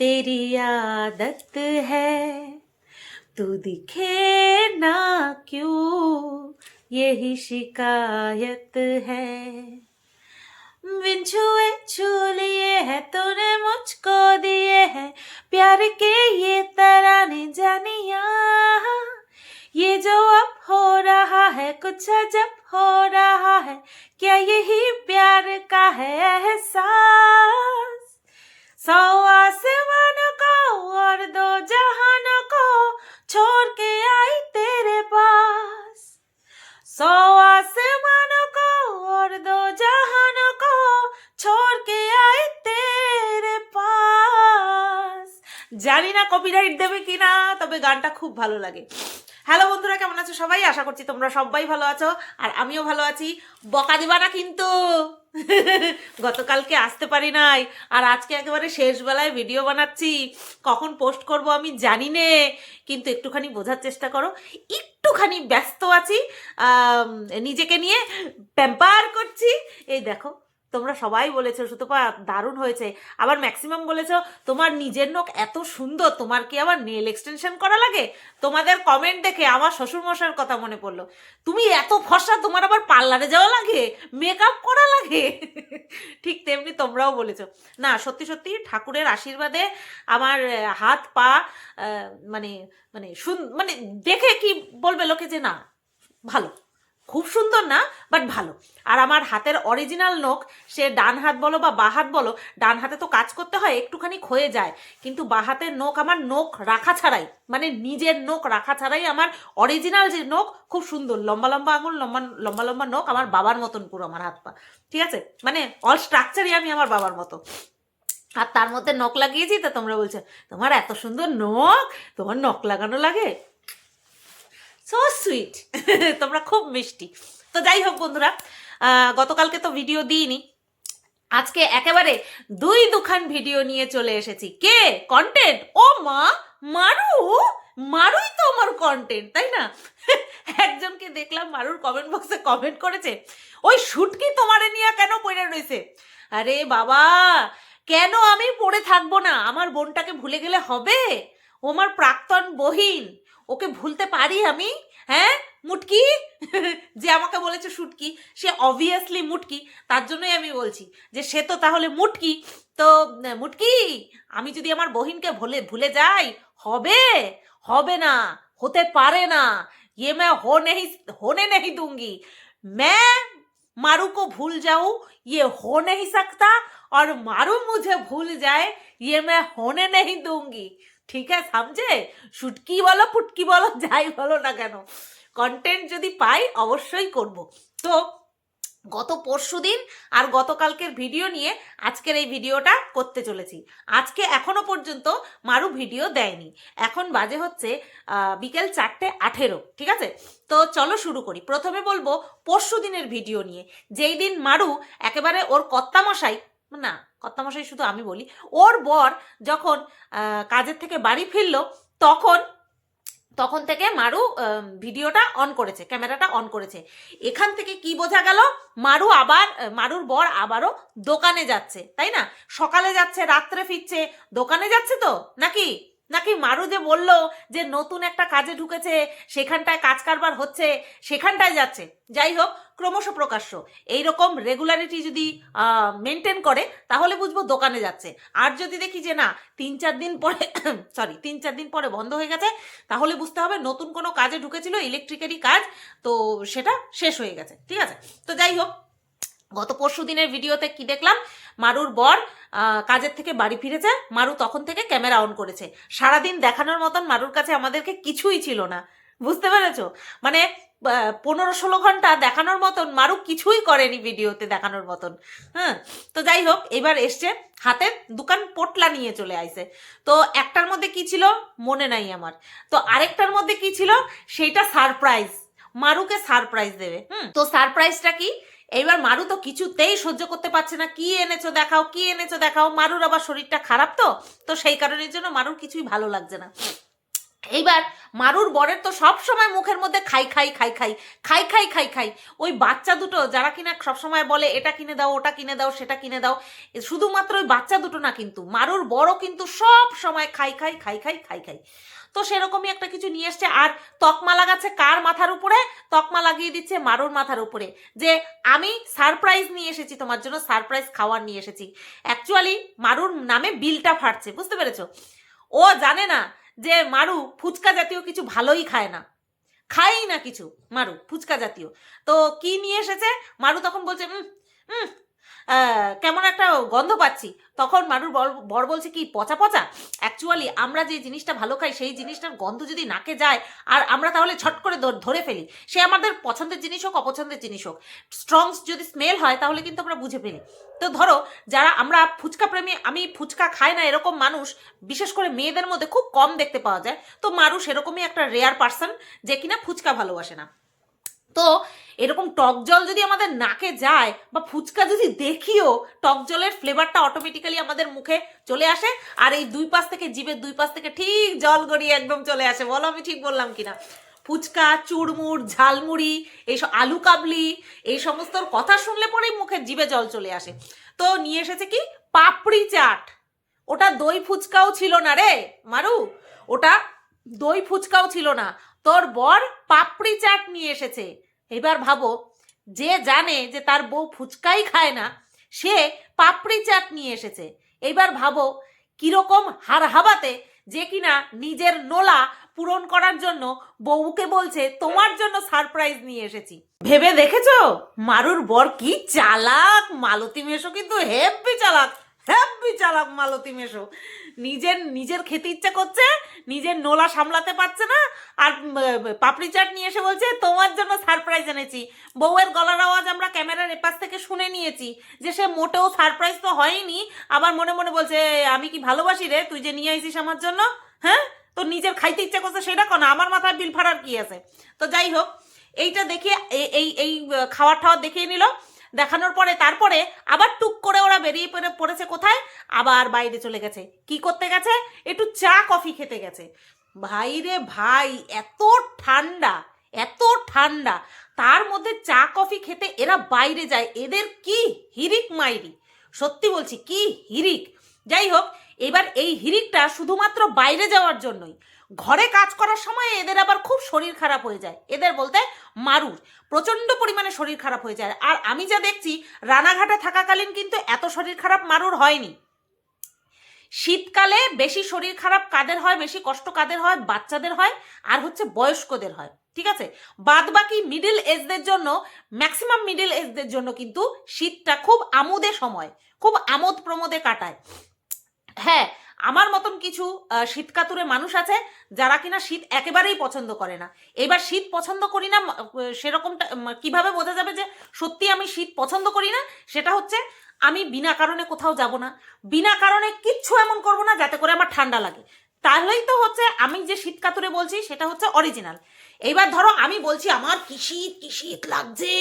तेरी आदत है। तू दिखे ना क्यों, यही शिकायत है। बिन छुए छू लिए है, तूने मुझको दिए है। प्यार के ये तरह तराने जानिया। ये जो अब हो रहा है, कुछ अजब हो रहा है, क्या यही प्यार का है, एहसास? सौ आसमानों को और दो जहानों को छोड़ के आई तेरे पास सौ आसमानों को और दो जहानों को छोड़ के आई तेरे পাস জানি না কপিরাইট দেবে কিনা তবে গানটা খুব ভালো লাগে হ্যালো বন্ধুরা, কেমন আছো সবাই? আশা করছি তোমরা সবাই ভালো আছো, আর আমিও ভালো আছি। বকা দিবা না কিন্তু। গতকালকে আসতে পারি নাই, আর আজকে একেবারে শেষ বেলায় ভিডিও বানাচ্ছি। কখন পোস্ট করব আমি জানি নে, কিন্তু একটুখানি বোঝার চেষ্টা করো। একটুখানি ব্যস্ত আছি নিজেকে নিয়ে প্যাম্পার করছি। এই দেখো তোমরা সবাই বলেছ সুতপা দারুণ হয়েছে। আবার ম্যাক্সিমাম বলেছ, তোমার নিজের নখ এত সুন্দর, তোমার কি আবার নেল এক্সটেনশন করা লাগে? তোমাদের কমেন্ট দেখে আমার শ্বশুর মশাইয়ের কথা মনে পড়ল। তুমি এত ফর্সা, তোমার আবার পার্লারে যাওয়া লাগে? মেকআপ করা লাগে? ঠিক তেমনি তোমরাও বলেছ। না, সত্যি সত্যি ঠাকুরের আশীর্বাদে আমার হাত, পা মানে মানে মানে দেখে কি বলবে লোকে যে না, ভালো। খুব সুন্দর না বাট ভালো। আর আমার হাতের অরিজিনাল নখ সে ডান হাত বলো বা বা হাত বলো, ডান হাতে তো কাজ করতে হয়, একটুখানি ক্ষয়ে যায়। কিন্তু বা হাতের নখ আমার নখ রাখা ছাড়াই মানে নিজের নখ রাখা ছাড়াই আমার অরিজিনাল যে নখ খুব সুন্দর। লম্বা লম্বা আঙুল, লম্বা লম্বা লম্বা নখ আমার বাবার মতন পুরো আমার হাত পা। ঠিক আছে? মানে অল স্ট্রাকচারই আমি আমার বাবার মতো। আর তার মধ্যে নখ লাগিয়েছি তো তোমরা বলছো, তোমার এত সুন্দর নখ তোমার নখ লাগানো লাগে? সো সুইট তোমরা খুব মিষ্টি। তো যাই হোক বন্ধুরা গতকালকে তো ভিডিও দিইনি। আজকে একেবারে দুই দুখান ভিডিও নিয়ে চলে এসেছি। কে? কন্টেন্ট ও মা, মারু? মারুই তো আমার কন্টেন্ট তাই না? একজনকে দেখলাম মারুর কমেন্ট বক্সে কমেন্ট করেছে, ওই শুটকি তোমারে নিয়ে কেন পড়ে রয়েছে? আরে বাবা, কেন আমি পড়ে থাকব না? আমার বোনটাকে ভুলে গেলে হবে? ও আমার প্রাক্তন বহিন। ওকে ভুলতে পারি আমি হ্যাঁ মুটকি যে আমাকে বলেছে শুটকি সে অবভিয়াসলি মুটকি তার জন্যই আমি বলছি যে সে তো তাহলে মুটকি তো আহ, মুটকি আমি যদি আমার বহিনকে ভুলে ভুলে যাই হবে হবে না হতে পারে না ये मैं हो नहीं होने नहीं दूंगी मैं मारू को भूल जाऊं ये हो नहीं सकता और मारू मुझे भूल जाए ये मैं होने नहीं दूंगी ঠিক আছে সমঝে শুটকি বলো, ফুটকি বলো, যাই বলো না কেন। কন্টেন্ট যদি পাই, অবশ্যই করব। তো, গত পরশু দিন আর গতকালকের ভিডিও নিয়ে আজকের এই ভিডিওটা করতে চলেছি। আজকে এখনও পর্যন্ত মারু ভিডিও দেয়নি। এখন বাজে হচ্ছে বিকেল চারটে আঠেরো, ঠিক আছে? তো চলো শুরু করি। প্রথমে বলব পরশু দিনের ভিডিও নিয়ে। যেই দিন মারু একেবারে ওর কর্তামশাই, না কর্তামশাই শুধু আমি বলি, ওর বর যখন কাজের থেকে বাড়ি ফিরল, তখন তখন থেকে মারু ভিডিওটা অন করেছে, ক্যামেরাটা অন করেছে। এখান থেকে কি বোঝা গেল? মারু আবার, মারুর বর আবারও দোকানে যাচ্ছে, তাই না? সকালে যাচ্ছে, রাত্রে ফিরছে, দোকানে যাচ্ছে তো, নাকি? নাকি মারু যে বলল যে নতুন একটা কাজে ঢুকেছে, সেখানটায় কাজ কারবার হচ্ছে, সেখানটায় যাচ্ছে। যাই হোক, ক্রমশ প্রকাশ্য। এইরকম রেগুলারিটি যদি মেনটেন করে, তাহলে বুঝব দোকানে যাচ্ছে। আর যদি দেখি যে না, তিন চার দিন পরে সরি তিন চার দিন পরে বন্ধ হয়ে গেছে, তাহলে বুঝতে হবে নতুন কোনো কাজে ঢুকেছিল ইলেকট্রিকেরই কাজ, তো সেটা শেষ হয়ে গেছে। ঠিক আছে? তো যাই হোক, গত পরশু দিনের ভিডিওতে কি দেখলাম? মারুর বর কাজের থেকে বাড়ি ফিরেছে মারু তখন থেকে ক্যামেরা অন করেছে। সারাদিন দেখানোর মতন মারুর কাছে আমাদেরকে কিছুই ছিল না। বুঝতে পেরেছ? মানে পনেরো ষোলো ঘণ্টা দেখানোর মতন মারু কিছুই করেনি ভিডিওতে দেখানোর মতন। হ্যাঁ তো যাই হোক, এবার এসছে, হাতে দোকান পোটলা নিয়ে চলে আইছে। তো একটার মধ্যে কি ছিল? মনে নাই আমার। তো আরেকটার মধ্যে কি ছিল? সেইটা সারপ্রাইজ মারুকে সারপ্রাইজ দেবে। হুম? তো সারপ্রাইজটা কি? এইবার মারু তো কিছুতেই সহ্য করতে পারছে না কি এনেছো দেখাও কি এনেছো দেখাও মারুর আবার শরীরটা খারাপ তো তো সেই কারণের জন্য মারুর কিছুই ভালো লাগছে না এইবার মারুর বরের তো সব সময় মুখের মধ্যে খাই খাই খাই খাই খাই খাই খাই খাই ওই বাচ্চা দুটো যারা কিনা সবসময় বলে এটা কিনে দাও ওটা কিনে দাও সেটা কিনে দাও শুধুমাত্র ওই বাচ্চা দুটো না কিন্তু মারুর বড় কিন্তু সব সময় খাই খাই খাই খাই খাই খাই তো সেরকমই একটা কিছু নিয়ে এসছে। আর তকমা লাগাচ্ছে কার মাথার উপরে? তকমা লাগিয়ে দিচ্ছে মারুর মাথার উপরে। যে আমি সারপ্রাইজ নিয়ে এসেছি তোমার জন্য সারপ্রাইজ খাওয়ার নিয়ে এসেছি। অ্যাকচুয়ালি মারুর নামে বিলটা ফাটছে বুঝতে পেরেছ? ও জানে না যে মারু ফুচকা জাতীয় কিছু ভালোই খায় না। খায়ই না কিছু মারু ফুচকা জাতীয়। তো কি নিয়ে এসেছে? মারু তখন বলছে "উম, উম, আহ, কেমন একটা গন্ধ পাচ্ছি। তখন মানুষ বর বলছে কি, পচা পচা? অ্যাকচুয়ালি আমরা যে জিনিসটা ভালো খাই, সেই জিনিসটার গন্ধ যদি নাকে যায়, আর আমরা তাহলে ছট করে ধরে ফেলি। সে আমাদের পছন্দের জিনিস হোক, অপছন্দের জিনিস হোক। স্ট্রংস যদি স্মেল হয়, তাহলে কিন্তু আমরা বুঝে ফেলি। তো ধরো, যারা আমরা ফুচকা প্রেমী, আমি ফুচকা খাই না এরকম মানুষ, বিশেষ করে মেয়েদের মধ্যে খুব কম দেখতে পাওয়া যায়। তো মানুষ এরকমই একটা রেয়ার পার্সন যে কিনা ফুচকা ভালোবাসে না। তো এরকম টক জল যদি আমাদের নাকে যায় বা ফুচকা যদি দেখিও, টক জলের ফ্লেভারটা অটোমেটিক্যালি আমাদের মুখে চলে আসে। আর এই দুই পাশ থেকে, জিভের দুই পাশ থেকে ঠিক জল গড়িয়ে একদম চলে আসে। বলো আমি ঠিক বললাম কিনা? ফুচকা, চুড়মুড়, ঝালমুড়ি এইসব আলু কাবলি, এই সমস্ত কথা শুনলে পরেই মুখে জিভে জল চলে আসে। তো নিয়ে এসেছে কি? পাপড়ি চাট। ওটা দই ফুচকাও ছিল না রে, মারু। ওটা দই ফুচকাও ছিল না। তোর বর পাপড়ি চাট নিয়ে এসেছে। এবার ভাবো, যে জানে যে তার বউ ফুচকাই খায় না, সে পাপড়ি চাট নিয়ে এসেছে। এবার ভাবো, কীরকম হার হাবাতে যে কিনা নিজের নোলা পূরণ করার জন্য বউকে বলছে, তোমার জন্য সারপ্রাইজ নিয়ে এসেছি। ভেবে দেখেছ? মারুর বর কি চালাক, মালতী মেশো কিন্তু হেব্বি চালাক। হেব্বি চালাক মালতী মেশো নিজের নিজের খেতে ইচ্ছা করছে, নিজের নোলা সামলাতে পারছে না, আর পাপড়ি চাট নিয়ে এসে বলছে, তোমার জন্য সারপ্রাইজ এনেছি। বউয়ের গলার আওয়াজ আমরা ক্যামেরার এপাশ থেকে শুনে নিয়েছি, যে সে মোটেও সারপ্রাইজ তো হয়নি, আবার মনে মনে বলছে আমি কি ভালোবাসি রে? তুই যে নিয়ে আইছিস আমার জন্য? হ্যাঁ? তোর নিজের খাইতে ইচ্ছা করছে সেটা কেন আমার মাথায় বিল ফাড়ার কি আছে? তো যাই হোক, এইটা দেখিয়ে এ- এই এই খাওয়ার টাওয়ার দেখিয়ে নিল। দেখানোর পরে তারপরে আবার টুক করে ওরা বেরিয়ে পড়ে, পড়েছে কোথায়? আবার বাইরে চলে গেছে। কি করতে গেছে? একটু চা, কফি খেতে গেছে। ভাই রে ভাই, এত ঠান্ডা এত ঠান্ডা। তার মধ্যে চা, কফি খেতে এরা বাইরে যায়। এদের কি হিরিক মাইরি? সত্যি বলছি, কি হিরিক? যাই হোক এবার এই হিরিকটা শুধুমাত্র বাইরে যাওয়ার জন্যই। ঘরে কাজ করার সময় এদের আবার খুব শরীর খারাপ হয়ে যায়। এদের বলতে মারুর। প্রচণ্ড পরিমাণে শরীর খারাপ হয়ে যায়। আর আমি যা দেখছি, রানাঘাটে থাকাকালীন কিন্তু এত শরীর খারাপ মারুর হয়নি। শীতকালে বেশি শরীর খারাপ কাদের হয়, বেশি কষ্ট কাদের হয়? বাচ্চাদের হয়, আর হচ্ছে বয়স্কদের হয়। ঠিক আছে? বাদ বাকি মিডিল এজদের জন্য ম্যাক্সিমাম মিডিল এজদের জন্য কিন্তু শীতটা খুব আমোদে সময়, খুব আমোদ প্রমোদে কাটায়। হ্যাঁ আমার মতন কিছু শীতকাতুরে মানুষ আছে যারা কিনা শীত একেবারেই পছন্দ করে না। এবার শীত পছন্দ করি না সেরকমটা কীভাবে বোঝা যাবে যে সত্যি আমি শীত পছন্দ করি না? সেটা হচ্ছে আমি বিনা কারণে কোথাও যাব না। বিনা কারণে কিচ্ছু এমন করব না যাতে করে আমার ঠান্ডা লাগে। তাহলেই তো হচ্ছে আমি যে শীত বলছি সেটা হচ্ছে অরিজিনাল এইবার ধরো আমি বলছি, আমার কি শীত কি শীত লাগছে?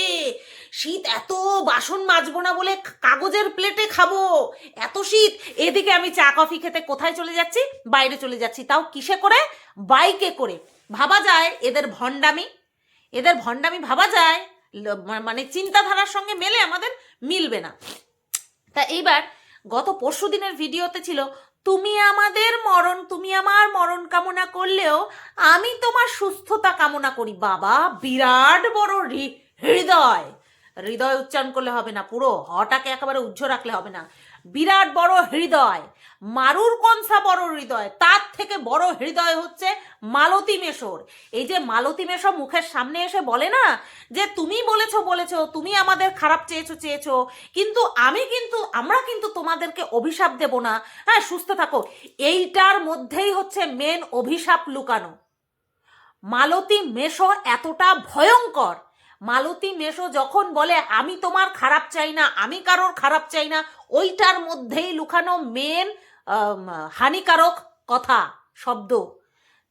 শীত এত বাসন মাজবো না বলে কাগজের প্লেটে খাব। এত শীত। এদিকে আমি চা, কফি খেতে কোথায় চলে যাচ্ছি? বাইরে চলে যাচ্ছি। তাও কিসে করে? বাইকে করে। ভাবা যায় এদের ভণ্ডামি। এদের ভণ্ডামি ভাবা যায়। মানে চিন্তাধারার সঙ্গে মেলে আমাদের মিলবে না। তা এইবার গত পরশু দিনের ভিডিওতে ছিল তুমি আমাদের মরণ, তুমি আমার মরণ কামনা করলেও আমি তোমার সুস্থতা কামনা করি, বাবা। বিরাট বড় হৃদয়। হৃদয় উচ্চারণ করলে হবে না পুরো। হটাকে একেবারে উজ্জ্ব রাখলে হবে না। বিরাট বড় হৃদয়। মারুর কনসা বড় হৃদয়। তার থেকে বড় হৃদয় হচ্ছে মালতী মেশর। এই যে মালতী মেশো মুখের সামনে এসে বলে না যে, তুমি বলেছ বলেছ, তুমি আমাদের খারাপ চেয়েছো চেয়েছো, কিন্তু আমি কিন্তু, আমরা কিন্তু তোমাদেরকে অভিশাপ দেব না। হ্যাঁ সুস্থ থাকো। এইটার মধ্যেই হচ্ছে মেন অভিশাপ লুকানো। মালতী মেশো এতটা ভয়ঙ্কর মালতী মেশো যখন বলে, আমি তোমার খারাপ চাই না, আমি কারোর খারাপ চাই না, ওইটার মধ্যেই লুকানো মেন হানিকারক কথা, শব্দ।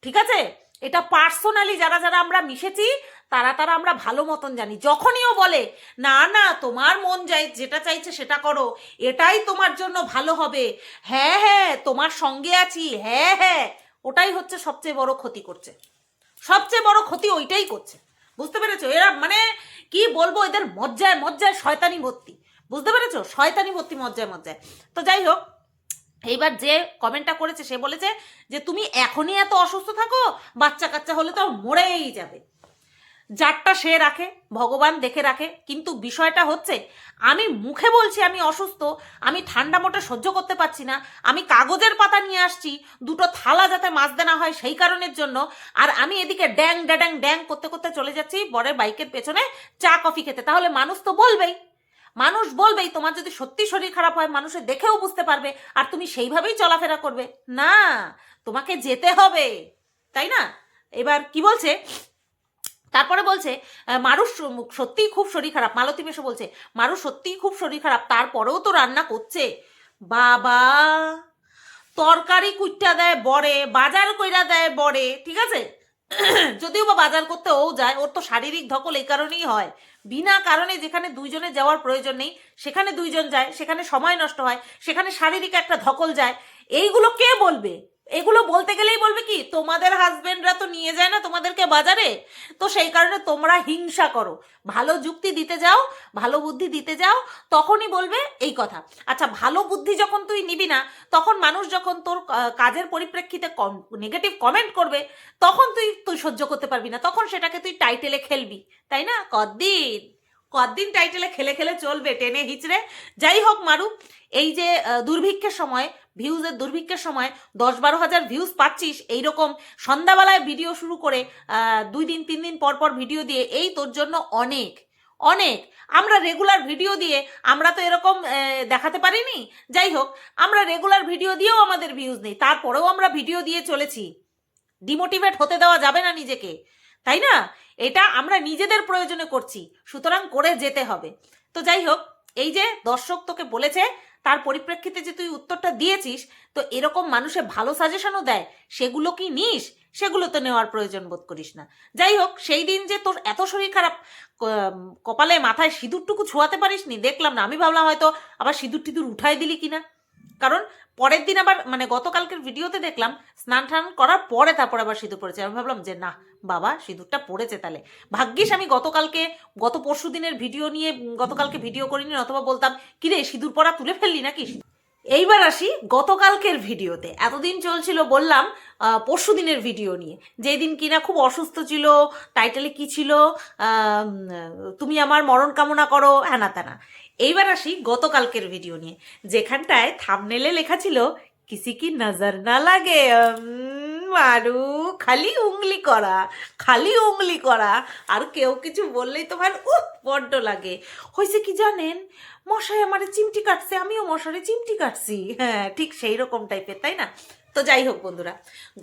ঠিক আছে? এটা পার্সোনালি যারা যারা আমরা মিশেছি, তারা তারা আমরা ভালো মতন জানি। যখনই ও বলে, না না, তোমার মন যাই, যেটা চাইছে সেটা করো, এটাই তোমার জন্য ভালো হবে হ্যাঁ হ্যাঁ তোমার সঙ্গে আছি হ্যাঁ হ্যাঁ ওটাই হচ্ছে সবচেয়ে বড় ক্ষতি করছে। সবচেয়ে বড় ক্ষতি ওইটাই করছে। বুঝতে পেরেছ? এরা মানে কি বলব, এদের মজ্জায় মজ্জায় শয়তানি ভর্তি। বুঝতে পেরেছ? শয়তানি ভর্তি, মজ্জায় মজ্জায়। তো যাই হোক, এইবার যে কমেন্টটা করেছে, সে বলেছে যে, তুমি এখনই এত অসুস্থ থাকো বাচ্চা কাচ্চা হলে তো মরেই যাবে। যারটা সে রাখে, ভগবান দেখে রাখে, কিন্তু বিষয়টা হচ্ছে, আমি মুখে বলছি আমি অসুস্থ, আমি ঠান্ডা মোটে সহ্য করতে পারছি না, আমি কাগজের পাতা নিয়ে আসছি, দুটো থালা যাতে মাছ দেনা হয় সেই কারণের জন্য, আর আমি এদিকে ড্যাং ড্যাড্যাং ড্যাং করতে করতে চলে যাচ্ছি বরের বাইকের পেছনে চা, কফি খেতে। তাহলে মানুষ তো বলবেই, মানুষ বলবেই, তোমার যদি সত্যি শরীর খারাপ হয়, মানুষে দেখেও বুঝতে পারবে, আর তুমি সেইভাবেই চলাফেরা করবে। না, তোমাকে যেতে হবে, তাই না? এবার কি বলছে তারপরে বলছে মারুষ সত্যিই খুব শরীর খারাপ। মালতী মেশো বলছে মারুষ সত্যিই খুব শরীর খারাপ, তারপরেও তো রান্না করছে। বাবা, তরকারি কুইটা দেয়, বড়ে, বাজার কইরা দেয়, বড়ে, ঠিক আছে? যদিও বা বাজার করতে ও যায়, ওর তো শারীরিক ধকল এই কারণেই হয়। বিনা কারণে যেখানে দুইজনে যাওয়ার প্রয়োজন নেই, সেখানে দুইজন যায়, সেখানে সময় নষ্ট হয়, সেখানে শারীরিক একটা ধকল যায়, এইগুলো কে বলবে? এগুলো বলতে গেলেই বলবে কি, তোমাদের হাজবেন্ডরা তো নিয়ে যায় না তোমাদেরকে বাজারে। তো সেই কারণে তোমরা হিংসা করো। ভালো যুক্তি দিতে যাও, ভালো বুদ্ধি দিতে যাও, তখনই বলবে এই কথা। আচ্ছা ভালো বুদ্ধি যখন তুই নিবি না, তখন মানুষ যখন তোর কাজের পরিপ্রেক্ষিতে কম নেগেটিভ কমেন্ট করবে, তখন তুই তুই সহ্য করতে পারবি না। তখন সেটাকে তুই টাইটেলে খেলবি, তাই না? কদিন কদিন টাইটেলে খেলে খেলে চলবে, টেনে হিচড়ে? যাই হোক মারু এই যে দুর্ভিক্ষের সময় ভিউজের দুর্ভিক্ষের সময় দশ বারো হাজার ভিউজ পাচ্ছিস, এইরকম সন্ধ্যাবেলায় ভিডিও শুরু করে দুই দিন, তিন দিন পর পর ভিডিও দিয়ে, এই তোর জন্য অনেক অনেক। আমরা রেগুলার ভিডিও দিয়ে, আমরা তো এরকম দেখাতে পারিনি। যাই হোক, আমরা রেগুলার ভিডিও দিয়েও আমাদের ভিউজ নেই, তারপরেও আমরা ভিডিও দিয়ে চলেছি। ডিমোটিভেট হতে দেওয়া যাবে না নিজেকে, তাই না? এটা আমরা নিজেদের প্রয়োজনে করছি, সুতরাং করে যেতে হবে। তো যাই হোক, এই যে দর্শক তোকে বলেছে তার পরিপ্রেক্ষিতে যে তুই উত্তরটা দিয়েছিস, তো এরকম মানুষে ভালো সাজেশনও দেয়, সেগুলো কি নিস? সেগুলো তো নেওয়ার প্রয়োজন বোধ করিস না। যাই হোক, সেই দিন যে তোর এত শরীর খারাপ কপালে মাথায় সিঁদুরটুকু ছোঁয়াতে পারিস নি দেখলাম না। আমি ভাবলাম হয়তো আবার সিঁদুর টিঁদুর উঠাই দিলি কিনা। কারণ পরের দিন আবার মানে গতকালকের ভিডিওতে দেখলাম, স্নান টান করার পরে তারপর আবার সিঁদুর পড়েছে। আমি ভাবলাম যে, না, বাবা, সিঁদুরটা পড়েছে তাহলে। ভাগ্যিস আমি গতকালকে, গত পরশু দিনের ভিডিও নিয়ে গতকালকে ভিডিও করিনি, অথবা বলতাম কিরে সিঁদুর পরা তুলে ফেললি নাকি? এইবার আসি গতকালকের ভিডিওতে। এতদিন চলছিল বললাম পরশু দিনের ভিডিও নিয়ে। যেই দিন কিনা খুব অসুস্থ ছিল, টাইটেলে কি ছিল তুমি আমার মরণ কামনা করো হ্যানা ত্যানা এইবার আসি গতকালকের ভিডিও নিয়ে, যেখানটায় থামনেলে লেখা ছিল, কিসি কি নজর না লাগে মারু, খালি উংলি করা, খালি উংলি করা। আর কেউ কিছু বললেই তোমার, উহ, বড্ড লাগে। হয়েছে কি জানেন, মশাই আমারে চিমটি কাটছে, আমিও মশারে চিমটি কাটছি। হ্যাঁ ঠিক সেই রকম টাইপের তাই না? তো যাই হোক বন্ধুরা,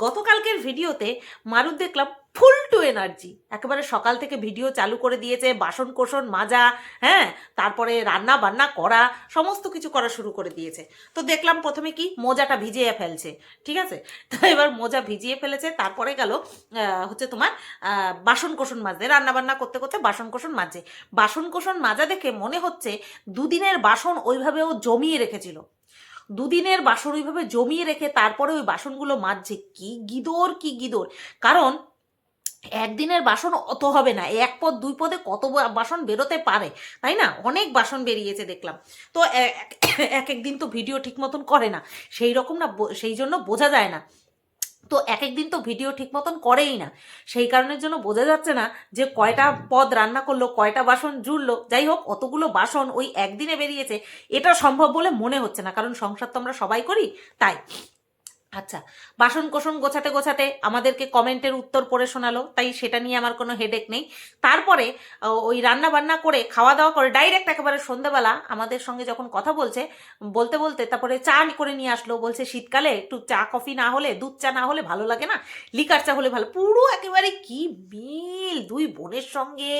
গতকালকের ভিডিওতে মারুদ দেখলাম ফুল টু এনার্জি, একেবারে সকাল থেকে ভিডিও চালু করে দিয়েছে বাসন কোসন মাজা হ্যাঁ তারপরে রান্না বান্না করা, সমস্ত কিছু করা শুরু করে দিয়েছে। তো দেখলাম প্রথমে কি, মোজাটা ভিজিয়ে ফেলছে, ঠিক আছে? তো এবার মোজা ভিজিয়ে ফেলেছে, তারপরে গেল হচ্ছে তোমার বাসন কোসন মাজতে রান্না বান্না করতে করতে বাসন কোসন মাজে বাসন কোসন মাজা দেখে মনে হচ্ছে দুদিনের বাসন ওইভাবে ও জমিয়ে রেখেছিল। দুদিনের বাসন ওইভাবে জমিয়ে রেখে তারপরে ওই বাসনগুলো মাজছে। কি গিদোর কি গিদোর। কারণ একদিনের বাসন অত হবে না। এক পদ, দুই পদে কত বাসন বেরোতে পারে, তাই না? অনেক বাসন বেরিয়েছে দেখলাম। তো এক একদিন তো ভিডিও ঠিক মতন করে না। সেই রকম না সেই জন্য বোঝা যায় না। তো এক একদিন তো ভিডিও ঠিক মতন করেই না। সেই কারণের জন্য বোঝা যাচ্ছে না যে কয়টা পদ রান্না করল, কয়টা বাসন জুড়লো। যাই হোক, অতগুলো বাসন ওই একদিনে বেরিয়েছে। এটা সম্ভব বলে মনে হচ্ছে না, কারণ সংসার তো আমরা সবাই করি, তাই। আচ্ছা বাসন কোসন গোছাতে গোছাতে আমাদেরকে কমেন্টের উত্তর পড়ে শোনালো, তাই সেটা নিয়ে আমার কোনো হেডেক নেই। তারপরে ওই রান্না বান্না করে খাওয়া দাওয়া করে ডাইরেক্ট একেবারে সন্ধ্যাবেলা আমাদের সঙ্গে যখন কথা বলছে, বলতে বলতে তারপরে চা করে নিয়ে আসলো, বলছে শীতকালে একটু চা, কফি না হলে, দুধ চা না হলে ভালো লাগে না, লিকার চা হলে ভালো, পুরো একেবারে কি মিল, দুই বোনের সঙ্গে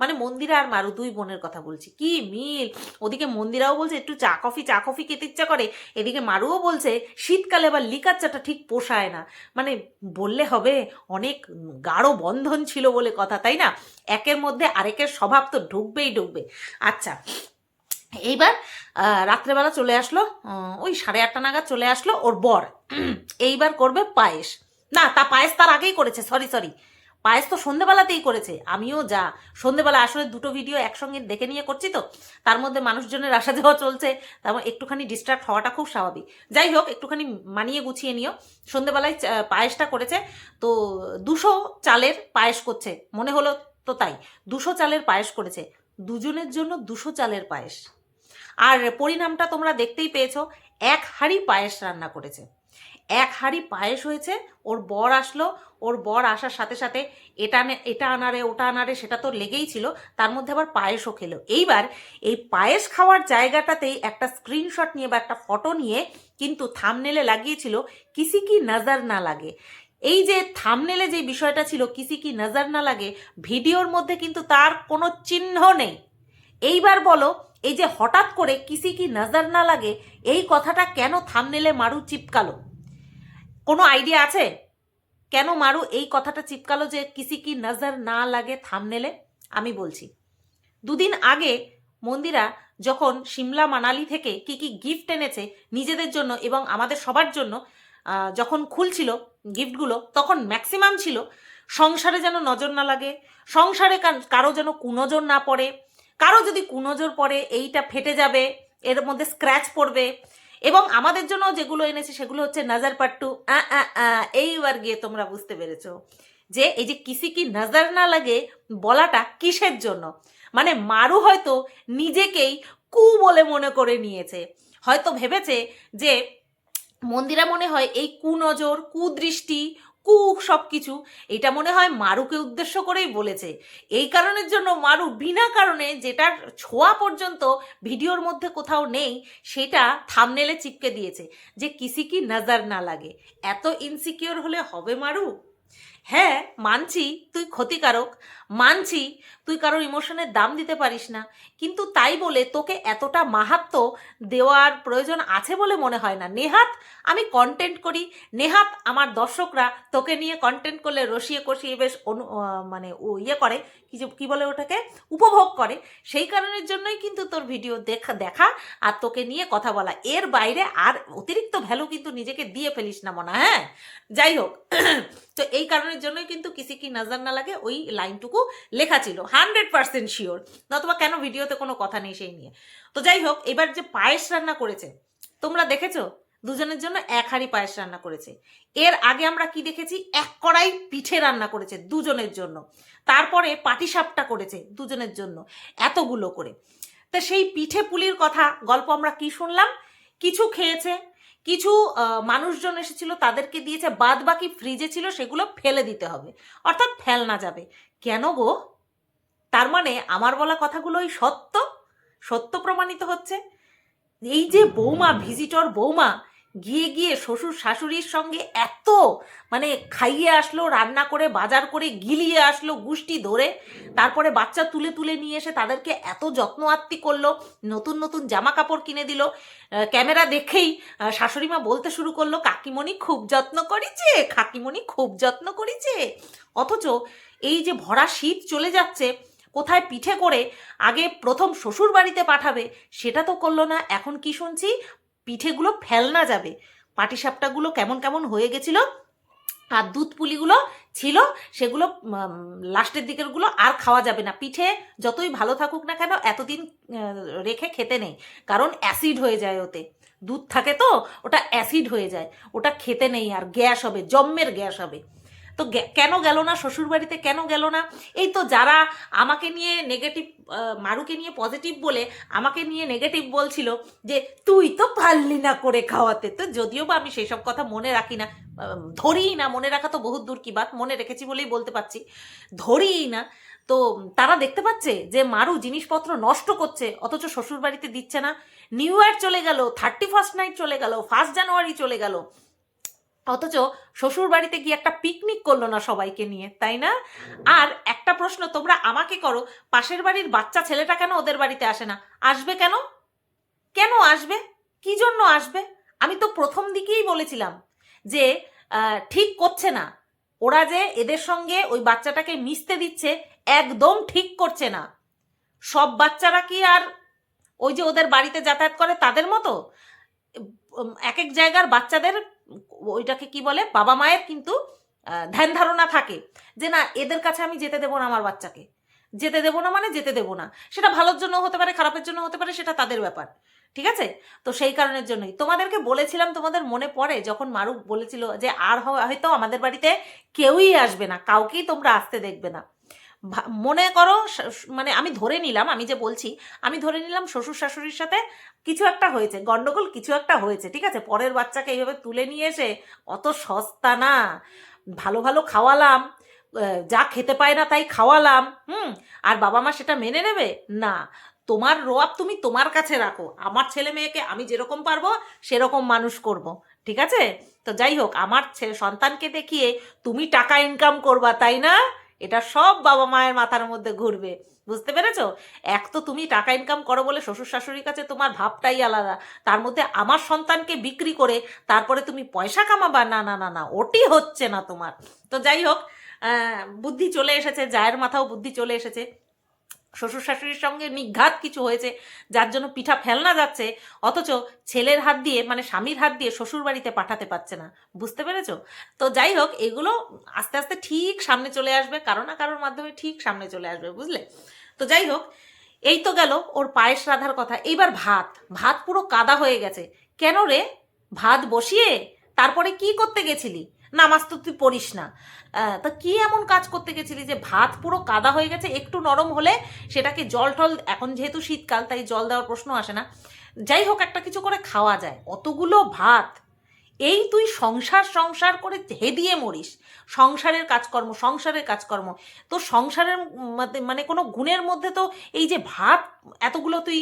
মানে মন্দিরা আর মারু, দুই বোনের কথা বলছি, কি মিল, ওদিকে মন্দিরাও বলছে একটু চা, কফি চা, কফি খেতে ইচ্ছা করে, এদিকে মারুও বলছে শীতকালে আবার লিকার চাটা ঠিক পোষায় না। মানে বললে হবে, অনেক গাঢ় বন্ধন ছিল বলে কথা, তাই না? একের মধ্যে আরেকের স্বভাব তো ঢুকবেই ঢুকবে। আচ্ছা এইবার রাত্রেবেলা চলে আসলো ওই সাড়ে আটটা নাগাদ চলে আসলো ওর বর। এইবার করবে পায়েস। না, তা পায়েস তার আগেই করেছে সরি সরি পায়েস তো সন্ধেবেলাতেই করেছে, আমিও যা। সন্ধেবেলা আসলে দুটো ভিডিও একসঙ্গে দেখে নিয়ে করছি তো, তার মধ্যে মানুষজনের আসা যাওয়া চলছে, তারপর একটুখানি ডিস্ট্রাক্ট হওয়াটা খুব স্বাভাবিক। যাই হোক, একটুখানি মানিয়ে গুছিয়ে নিও। সন্ধেবেলায় পায়েসটা করেছে, তো দুশো চালের পায়েস করছে, মনে হলো তো তাই। দুশো চালের পায়েস করেছে, দুজনের জন্য দুশো চালের পায়েস। আর পরিণামটা তোমরা দেখতেই পেয়েছ, এক হাঁড়ি পায়েস রান্না করেছে। এক হাঁড়ি পায়েস হয়েছে, ওর বর আসলো, ওর বর আসার সাথে সাথে এটা এটা আনারে, ওটা আনারে, সেটা তো লেগেই ছিল, তার মধ্যে আবার পায়েসও খেলো। এইবার এই পায়েস খাওয়ার জায়গাটাতেই একটা স্ক্রিনশট নিয়ে বা একটা ফটো নিয়ে কিন্তু থামনেলে লাগিয়েছিল, কিসি কি নজর না লাগে। এই যে থামনেলে যে বিষয়টা ছিল, কিসি কি নজর না লাগে, ভিডিওর মধ্যে কিন্তু তার কোনো চিহ্ন নেই। এইবার বলো, এই যে হঠাৎ করে কিসি কি নজর না লাগে, এই কথাটা কেন থামনেলে মারু চিপকালো? কোনো আইডিয়া আছে? কেন মারু এই কথাটা চিপকালো যে কিসি কি নজর না লাগে থামনেলে? আমি বলছি। দুদিন আগে মন্দিরা যখন সিমলা মানালি থেকে কি কি গিফট এনেছে নিজেদের জন্য এবং আমাদের সবার জন্য যখন খুলছিল গিফটগুলো তখন ম্যাক্সিমাম ছিল সংসারে যেন নজর না লাগে, সংসারে কারও যেন কুনজর না পড়ে, কারও যদি কুনজর পড়ে, এইটা ফেটে যাবে, এর মধ্যে স্ক্র্যাচ পড়বে এবং আমাদের জন্য যেগুলো এনেছে সেগুলো হচ্ছে নাজার পাট্টু। এইবার গিয়ে তোমরা বুঝতে পেরেছ যে এই যে কিসি কি নজর না লাগে বলাটা কিসের জন্য? মানে মারু হয়তো নিজেকেই কু বলে মনে করে নিয়েছে। হয়তো ভেবেছে যে মন্দিরা মনে হয় এই কুনজর, কুদৃষ্টি কু সব কিছু এটা মনে হয় মারুকে উদ্দেশ্য করেই বলেছে। এই কারণের জন্য মারু বিনা কারণে যেটার ছোঁয়া পর্যন্ত ভিডিওর মধ্যে কোথাও নেই, সেটা থামনেলে চিপকে দিয়েছে। যে কিসি কি নজর না লাগে। এত ইনসিকিওর হলে হবে মারু? হ্যাঁ মানছি তুই ক্ষতিকারক। মানছি তুই কারোর ইমোশনের দাম দিতে পারিস না। কিন্তু তাই বলে তোকে এতটা মাহাত্ম দেওয়ার প্রয়োজন আছে বলে মনে হয় না। নেহাত, আমি কন্টেন্ট করি। নেহাত, আমার দর্শকরা তোকে নিয়ে কন্টেন্ট করলে রসিয়ে কষিয়ে বেশ অনু মানে ও ইয়ে করে, কি কী বলে ওটাকে? উপভোগ করে। সেই কারণের জন্যই কিন্তু তোর ভিডিও দেখা দেখা আর তোকে নিয়ে কথা বলা। এর বাইরে আর অতিরিক্ত ভ্যালু কিন্তু নিজেকে দিয়ে ফেলিস না মনে হ্যাঁ? যাই হোক তো এই কারণের জন্যই কিন্তু কিসি কি নজর না লাগে ওই লাইনটুকু লেখা ছিল হান্ড্রেড পার্সেন্ট শিওর নতুবা কেন ভিডিওতে কোনো কথা নেই সেই নিয়ে। তো যাই হোক, এবার যে পায়েস রান্না করেছে, তোমরা দেখেছ? দুজনের জন্য এক হাঁড়ি পায়েস রান্না করেছে। এর আগে আমরা কি দেখেছি? এক কড়াই পিঠে রান্না করেছে দুজনের জন্য। তারপরে পাটিসাপটা করেছে দুজনের জন্য, এতগুলো করে। তা সেই পিঠে পুলির কথা গল্প আমরা কি শুনলাম? কিছু খেয়েছে কিছু মানুষজন এসেছিল, তাদেরকে দিয়েছে বাদ বাকি ফ্রিজে ছিল, সেগুলো ফেলে দিতে হবে। অর্থাৎ ফেলনা যাবে। কেন গো? তার মানে আমার বলা কথাগুলোই সত্য? সত্য প্রমাণিত হচ্ছে? এই যে বৌমা ভিজিটর বৌমা গিয়ে গিয়ে শ্বশুর শাশুড়ির সঙ্গে এত মানে খাইয়ে আসলো রান্না করে বাজার করে গিলিয়ে আসলো গুষ্টি ধরে তারপরে বাচ্চা তুলে তুলে নিয়ে এসে তাদেরকে এত যত্ন আত্মি করল নতুন নতুন জামা কাপড় কিনে দিল ক্যামেরা দেখেই আহ, শাশুড়িমা বলতে শুরু করল কাকিমণি খুব যত্ন করেছে কাকিমণি খুব যত্ন করেছে। অথচ এই যে ভরা শীত চলে যাচ্ছে কোথায় পিঠে করে আগে প্রথম শ্বশুর বাড়িতে পাঠাবে সেটা তো করল না এখন কি শুনছি? পিঠেগুলো ফেলনা যাবে। পাটিসাপটাগুলো কেমন কেমন হয়ে গেছিল, আর দুধ পুলিগুলো ছিল, সেগুলো লাস্টের দিকেরগুলো আর খাওয়া যাবে না। পিঠে যতই ভালো থাকুক না কেন, এতদিন রেখে খেতে নেই, কারণ অ্যাসিড হয়ে যায় ওতে। দুধ থাকে তো, ওটা অ্যাসিড হয়ে যায়, ওটা খেতে নেই, আর গ্যাস হবে, জম্মের গ্যাস হবে। তো কেন গেল না? শ্বশুরবাড়িতে কেন গেল না? এই তো যারা আমাকে নিয়ে নেগেটিভ মারুকে নিয়ে পজিটিভ বলে আমাকে নিয়ে নেগেটিভ বলছিল যে, তুই তো পারলি না করে খাওয়াতে। তো যদিও বা আমি সেসব কথা মনে রাখি না ধরিই না, মনে রাখা তো বহুত দূর কি বাত, মনে রেখেছি বলেই বলতে পারছি। ধরিই না। তো তারা দেখতে পাচ্ছে যে, মারু জিনিসপত্র নষ্ট করছে, অথচ শ্বশুর বাড়িতে দিচ্ছে না। নিউ ইয়ার চলে গেল থার্টি ফার্স্ট নাইট চলে গেল ফার্স্ট জানুয়ারি চলে গেল। অথচ শ্বশুর বাড়িতে গিয়ে একটা পিকনিক করল না সবাইকে নিয়ে তাই না? আর একটা প্রশ্ন তোমরা আমাকে করো পাশের বাড়ির বাচ্চা ছেলেটা কেন ওদের বাড়িতে আসে না? আসবে কেন? কেন আসবে? কি জন্য আসবে? আমি তো প্রথম দিকেই বলেছিলাম যে ঠিক করছে না। ওরা যে এদের সঙ্গে ওই বাচ্চাটাকে মিশতে দিচ্ছে একদম ঠিক করছে না। সব বাচ্চারা কি আর ওই যে ওদের বাড়িতে যাতায়াত করে তাদের মতো? এক এক জায়গার বাচ্চাদের ওইটাকে কি বলে? বাবা মায়ের কিন্তু ধ্যান ধারণা থাকে যে না, এদের কাছে আমি যেতে দেবো না আমার বাচ্চাকে। যেতে দেবো না মানে যেতে দেবো না। সেটা ভালোর জন্য হতে পারে, খারাপের জন্য হতে পারে, সেটা তাদের ব্যাপার। ঠিক আছে? তো সেই কারণের জন্যই। তোমাদেরকে বলেছিলাম, তোমাদের মনে পড়ে যখন মারুক বলেছিল যে, আর হয়- হয়তো আমাদের বাড়িতে কেউই আসবে না, কাউকেই তোমরা আসতে দেখবে না। মনে করো মানে আমি ধরে নিলাম, আমি যে বলছি, আমি ধরে নিলাম শ্বশুর শাশুড়ির সাথে কিছু একটা হয়েছে, গন্ডগোল কিছু একটা হয়েছে, ঠিক আছে? পরের বাচ্চাকে এইভাবে তুলে নিয়ে এসে অত সস্তা না, ভালো ভালো খাওয়ালাম যা খেতে পায় না তাই খাওয়ালাম, হুম? আর বাবা মা সেটা মেনে নেবে? না। তোমার রোয়াব তুমি তোমার কাছে রাখো, আমার ছেলে মেয়েকে আমি যেরকম পারব, সেরকম মানুষ করব, ঠিক আছে? তো যাই হোক, আমার সন্তানকে দেখিয়ে তুমি টাকা ইনকাম করবা, তাই না? এটা সব বাবা মায়ের মাথার মধ্যে ঘুরবে। বুঝতে পেরেছ? এক তো তুমি টাকা ইনকাম করো বলে শ্বশুর শাশুড়ির কাছে তোমার ভাবটাই আলাদা। তার মধ্যে আমার সন্তানকে বিক্রি করে তারপরে তুমি পয়সা কামাবা? না না না না, ওটি হচ্ছে না তোমার। তো যাই হোক বুদ্ধি চলে এসেছে, জায়ের মাথাও বুদ্ধি চলে এসেছে। শ্বশুর শাশুড়ির সঙ্গে নিঘাত কিছু হয়েছে, যার জন্য পিঠা ফেলনা যাচ্ছে, অথচ ছেলের হাত দিয়ে মানে স্বামীর হাত দিয়ে শ্বশুর বাড়িতে পাঠাতে পারছে না। বুঝতে পেরেছ? তো যাই হোক, এগুলো আস্তে আস্তে ঠিক সামনে চলে আসবে, কারও না কারোর মাধ্যমে ঠিক সামনে চলে আসবে, বুঝলে? তো যাই হোক, এই তো গেল ওর পায়েস রাধার কথা। এইবার ভাত ভাত পুরো কাদা হয়ে গেছে। কেন রে? ভাত বসিয়ে? তারপরে কি করতে গেছিলি? নামাজ তো তুই পড়িস না। তা কি এমন কাজ করতে গেছিলি যে ভাত পুরো কাদা হয়ে গেছে, একটু নরম হলে সেটাকে জল টল, এখন যেহেতু শীতকাল, তাই জল দেওয়ার প্রশ্ন আসে না। যাই হোক, একটা কিছু করে খাওয়া যায়। অতগুলো ভাত, এই তুই সংসার সংসার করে হেদিয়ে মরিস। সংসারের কাজকর্ম সংসারের কাজকর্ম। তো সংসারের মানে কোনো গুণের মধ্যে তো এই যে ভাত, এতগুলো তুই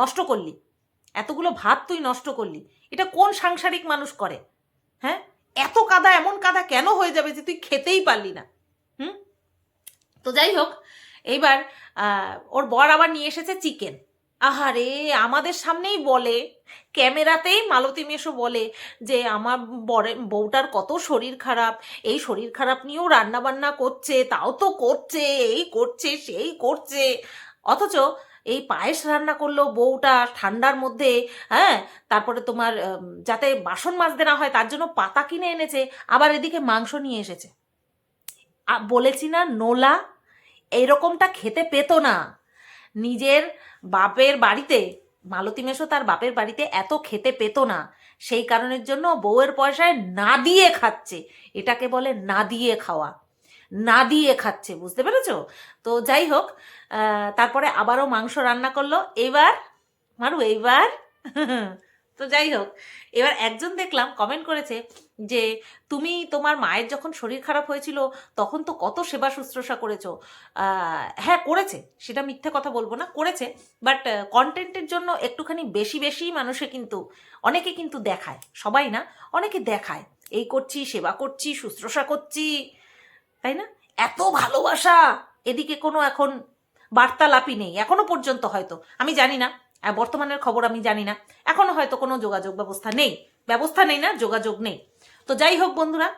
নষ্ট করলি। এতগুলো ভাত তুই নষ্ট করলি। এটা কোন সাংসারিক মানুষ করে? হ্যাঁ? এত কাদা, এমন কাদা কেন হয়ে যাবে যে তুই খেতেই পারলি না? হুম? তো যাই হোক, এইবার ওর বর আবার নিয়ে এসেছে চিকেন। আহারে, আমাদের সামনেই বলে, ক্যামেরাতেই মালতী মেশো বলে যে, আমার বরে, বউটার কত শরীর খারাপ, এই শরীর খারাপ নিয়েও রান্না বান্না করছে, তাও তো করছে, এই করছে, সেই করছে। অথচ এই পায়েস রান্না করল বউটা ঠান্ডার মধ্যে হ্যাঁ তারপরে তোমার যাতে বাসন মাজতে না হয় তার জন্য পাতা কিনে এনেছে, আবার এদিকে মাংস নিয়ে এসেছে। বলেছি না নোলা, এইরকমটা খেতে পেত না। নিজের বাপের বাড়িতে, মালতী মেশো তার বাপের বাড়িতে এত খেতে পেত না। সেই কারণের জন্য বউয়ের পয়সায় না দিয়ে খাচ্ছে। এটাকে বলে না দিয়ে খাওয়া। না দিয়ে খাচ্ছে, বুঝতে পেরেছ? তো যাই হোক তারপরে আবারও মাংস রান্না করল। এবার, মারু, এইবার? তো যাই হোক, এবার একজন দেখলাম কমেন্ট করেছে যে, তুমি তোমার মায়ের যখন শরীর খারাপ হয়েছিল, তখন তো কত সেবা শুশ্রূষা করেছ। হ্যাঁ করেছে, সেটা মিথ্যে কথা বলব না, করেছে। বাট কন্টেন্টের জন্য একটুখানি বেশি বেশি মানুষে কিন্তু, অনেকে কিন্তু দেখায়, সবাই না, অনেকে দেখায়। এই করছি, সেবা করছি, শুশ্রূষা করছি, তাই না? এত ভালোবাসা! এদিকে কোনো এখন বার্তালাপই নেই, এখনও পর্যন্ত হয়তো। আমি জানি না বর্তমানের খবর আমি জানি না। এখনও হয়তো কোনো যোগাযোগ ব্যবস্থা নেই। ব্যবস্থা নেই না, যোগাযোগ নেই। তো যাই হোক বন্ধুরা,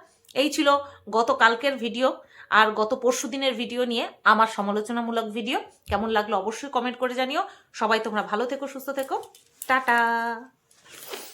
এই ছিল গত কালকের ভিডিও, আর গত পরশু দিনের ভিডিও নিয়ে আমার সমালোচনামূলক ভিডিও। কেমন লাগল অবশ্যই কমেন্ট করে জানিও। সবাই তোমরা ভালো থেকো, সুস্থ থেকো। টাটা!